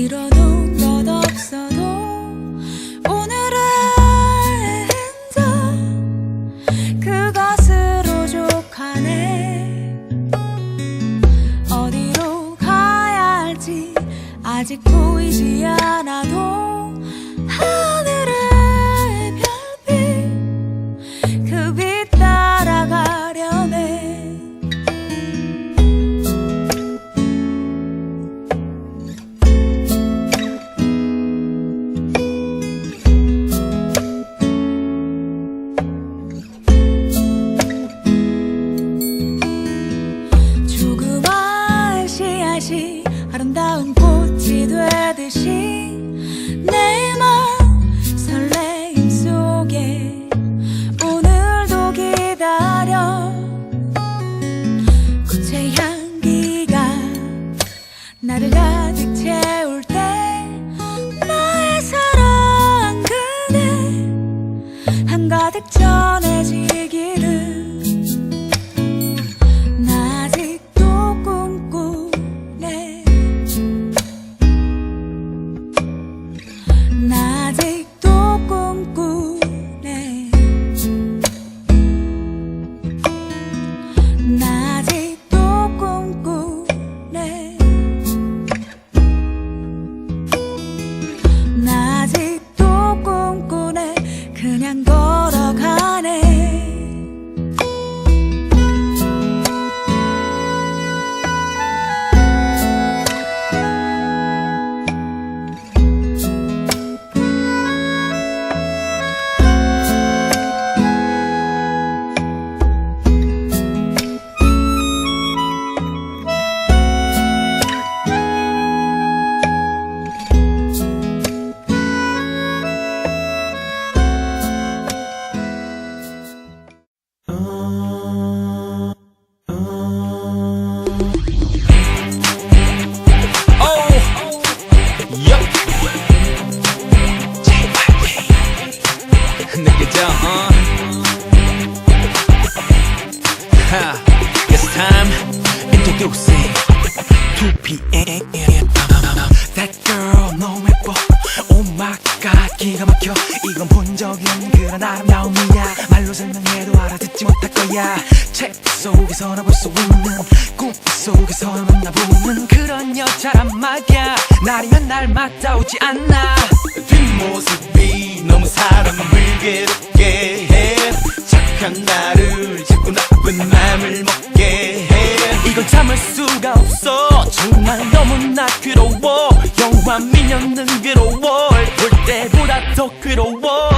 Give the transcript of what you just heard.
길어도 끝없어도 오늘의 행사 그것으로 족하네. 어디로 가야 할지 아직 보이지 않아도 다시 아름다운 꽃이 되듯이 내 맘 설레임 속에 오늘도 기다려. 꽃의 향기가 나를 가득 채울 때 나의 사랑 그대 한가득 전해 느껴져, uh. Ha, it's time introducing 2PM. That girl 너무 예뻐. Oh my god, 기가 막혀. 이건 본 적이 없는 그런 아름다움이야. 말로 설명해도 알아듣지 못할 거야. 책 속에서나 볼 수 있는 꿈 속에서나 만나보는 그런 여자란 말이야. 날이면 날마다 오지 않나. 뒷모습이 너무 괴롭게 해. 착한 나를 자꾸 나쁜 맘을 먹게 해. 이건 참을 수가 없어. 정말 너무나 괴로워. 영화 미녀는 괴로워. 볼 때보다 더 괴로워